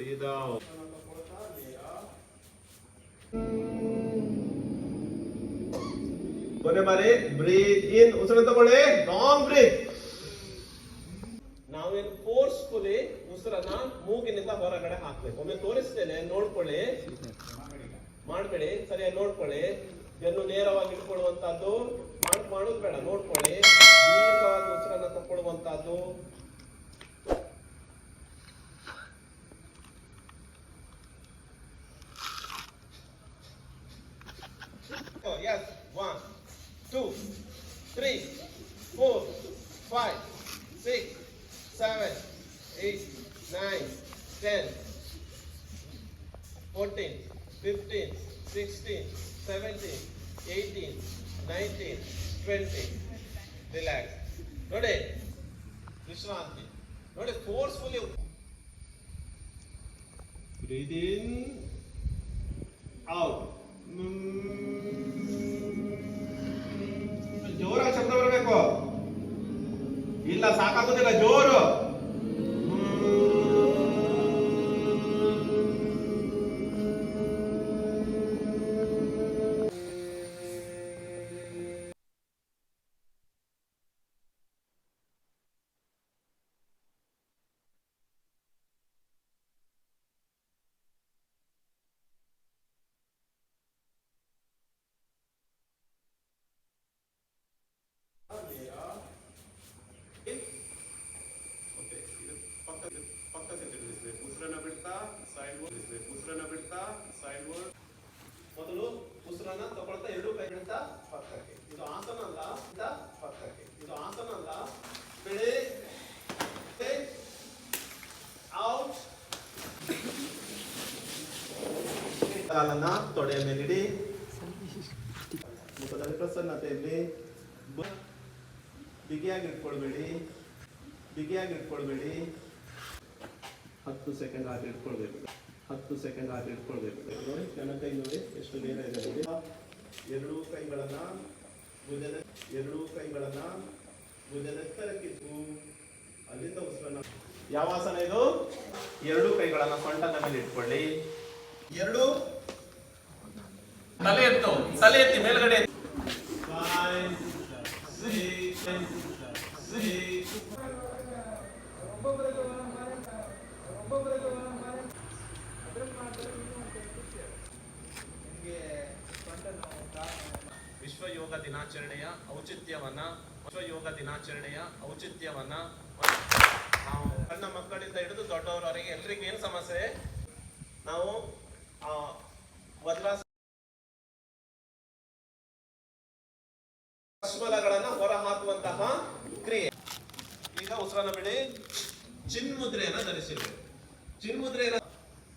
Breathe out. ಕೊನೆ ಬಾರಿ breathe ಇನ್ ಉಸಿರನ್ನು ತಗೊಳ್ಳಿ ಲಾಂಗ್ ಬ್ರೀತ್ ನಾವೇನು ಫೋರ್ಸ್ಫುಲಿ ಉಸಿರನ್ನ ಮೂಗಿನಿಂದ ಹೊರಗಡೆ ಹಾಕ್ಬೇಕು. ಒಮ್ಮೆ ತೋರಿಸ್ತೇನೆ ನೋಡ್ಕೊಳ್ಳಿ. ಮಾಡ್ಬೇಡಿ ಸರಿಯಾಗಿ ನೋಡ್ಕೊಳ್ಳಿ. ಬೆನ್ನು ನೇರವಾಗಿ ಇಟ್ಕೊಳ್ಳುವಂತಹದ್ದು. ಮಾಡ್ ಮಾಡೋದು ಬೇಡ ನೋಡ್ಕೊಳ್ಳಿ. ದೀರ್ಘವಾಗಿ ಉಸಿರನ್ನ ತಕ್ಕೊಳ್ಳುವಂತಹದ್ದು. seven, eight, nine, ten, fourteen, fifteen, sixteen, seventeen, eighteen, nineteen, twenty. Relax. ನೋಡಿ ವಿಶ್ರಾಂತಿ ನೋಡಿ ಫೋರ್ಸ್ಫುಲಿ ಬ್ರೀದ್ ಇನ್ ಔಟ್ ಜೋರಾಗಿ ಶಬ್ದ ಬರಬೇಕು ಇಲ್ಲ ಸಾಕಾಗೋದಿಲ್ಲ ಜೋರು ಕಾಲನ್ನ ತೊಡೆಯ ಮೇಲಿಡಿ. ಮುಖದಲ್ಲಿ ಪ್ರಸನ್ನತೆಯಲ್ಲಿ ಬಿಗಿಯಾಗಿ ಇಟ್ಕೊಳ್ಬೇಡಿ ಬಿಗಿಯಾಗಿ ಇಟ್ಕೊಳ್ಬೇಡಿ ಹತ್ತು ಸೆಕೆಂಡ್ ಹಾಗೆ ಇಟ್ಕೊಳ್ಬೇಕು. ಹತ್ತು ಸೆಕೆಂಡ್ ಹಾಗೆ ಇಟ್ಕೊಳ್ಬೇಕು. ನೋಡಿ ನನ್ನ ನೋಡಿ, ಎಷ್ಟು ನೇರ ಇದೆ ನೋಡಿ. ಎರಡೂ ಕೈಗಳನ್ನ ಭುಜದ ಎರಡೂ ಕೈಗಳನ್ನ ಭುಜದ ಎತ್ತರಕ್ಕಿಟ್ಟು ಅಲ್ಲಿಂದ ಉಸಿರನ್ನ ಯಾವ ಆಸನ ಇದು? ಎರಡೂ ಕೈಗಳನ್ನ ಸೊಂಟದ ಮೇಲೆ ಇಟ್ಕೊಳ್ಳಿ. ಎರಡು ತಲೆ ಎತ್ತು, ತಲೆ ಎತ್ತಿ ಮೇಲ್ಗಡೆ ವಿಶ್ವ ಯೋಗ ದಿನಾಚರಣೆಯ ಔಚಿತ್ಯವನ್ನ ವಿಶ್ವ ಯೋಗ ದಿನಾಚರಣೆಯ ಔಚಿತ್ಯವನ್ನ ನಾವು ಸಣ್ಣ ಮಕ್ಕಳಿಂದ ಹಿಡಿದು ದೊಡ್ಡವರವರೆಗೆ ಎಲ್ರಿಗೂ ಏನು ಸಮಸ್ಯೆ? ನಾವು ಆ ವಜ್ರಾಸ ಅಶ್ವಲಗಳನ್ನ ಹೊರ ಹಾಕುವಂತಹ ಕ್ರಿಯೆ ಈಗ ಉಸಿರನ್ನ ಬಿಡಿ ಧರಿಸಿರ್ಬೇಕು ಚಿನ್ಮುದ್ರೆಯನ್ನ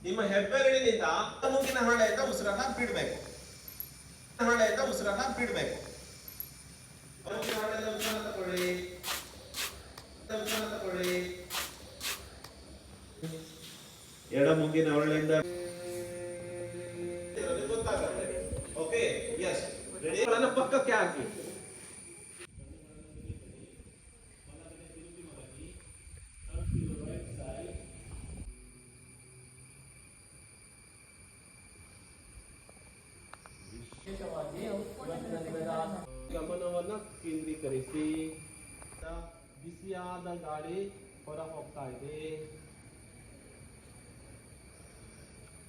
ನಿಮ್ಮ ಹೆಬ್ಬೆರಳಿನಿಂದ ಮೂಗಿನ ಹಾಳೆಯಿಂದ ಉಸಿರನ್ನ ಬಿಡ್ಬೇಕು. ಉಸಿರನ್ನ ಬಿಡಬೇಕು. ಮೂಗಿನ ಹಾಳೆಯಿಂದ ಉಸಿರನ್ನ ತಗೊಳ್ಳಿ ಎಡ ಮೂಗಿನ ಹೊರಳಿಂದ ಗೊತ್ತಾಗುತ್ತೆ ಓಕೆ ಪಕ್ಕಕ್ಕೆ ಹಾಕಿ. ಕೇಂದ್ರೀಕರಿಸಿ ಬಿಸಿಯಾದ ಗಾಳಿ ಹೊರ ಹೋಗ್ತಾ ಇದೆ.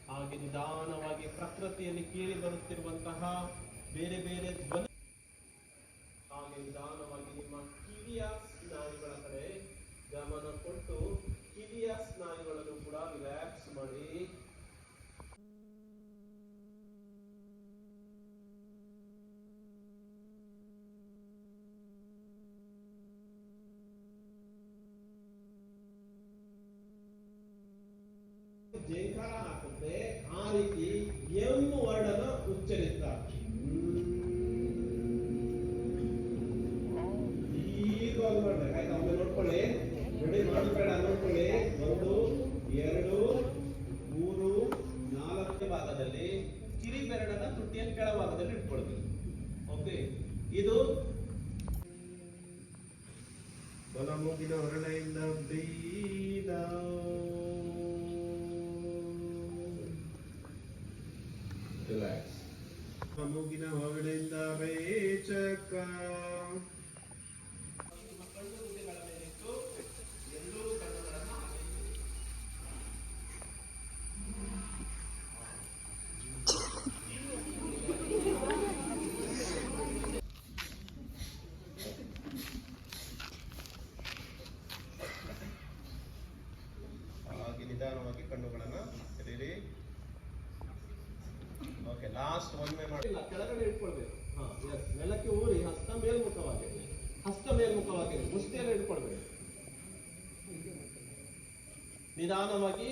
ಹಾಗೆ ನಿಧಾನವಾಗಿ ಪ್ರಕೃತಿಯಲ್ಲಿ ಕೇಳಿ ಬರುತ್ತಿರುವಂತಹ ಬೇರೆ ಬೇರೆ ಧ್ವನಿ ಹಾಗೆ ನಿಧಾನವಾಗಿ ನಿಮ್ಮ ಕಿವಿಯ ಸ್ನಾಯುಗಳ ಕಡೆ ಗಮನ ಕೊಟ್ಟು ಕಿವಿಯ ಸ್ನಾಯುಗಳನ್ನು ಕೂಡ ರಿಲ್ಯಾಕ್ಸ್ ಮಾಡಿ. ಜೇಕಾರ ಹಾಕುತ್ತೆ ಆ ರೀತಿ ಎಂ ವರ್ಡನ ಉಚ್ಚರಿಸ್ತಾರೆ ನೋಡ್ಕೊಳ್ಳಿ. ರೆಡಿ ಮಾಡಬೇಡ ನೋಡ್ಕೊಳ್ಳಿ. ಒಂದು, ಎರಡು, ಮೂರು ನಾಲ್ಕನೇ ಭಾಗದಲ್ಲಿ ಕಿರಿ ಬೆರಡನ ತುಟಿಯ ಕೆಳ ಭಾಗದಲ್ಲಿ ಇಟ್ಕೊಳ್ಬೇಕು ಓಕೆ ಇದು ಬಲ ಮೂಗಿನ ಹೊರಳೆಯಿಂದ ಮೂಗಿನ ಹೊರಗಡೆಯಿಂದ ರೇಚಕ ಲಾಸ್ಟ್ ಒಮ್ಮೆ ಕೆಳಗಡೆ ಇಟ್ಕೊಳ್ಬೇಕು. ಹಾ ಎಸ್ ನೆಲಕ್ಕೆ ಊರಿ ಹಸ್ತ ಮೇಲ್ಮುಖವಾಗಿದೆ ಹಸ್ತ ಮೇಲ್ಮುಖವಾಗಿದೆ ಮುಷ್ಟಿಯಲ್ಲಿ ಇಟ್ಕೊಳ್ಬೇಕು. ನಿಧಾನವಾಗಿ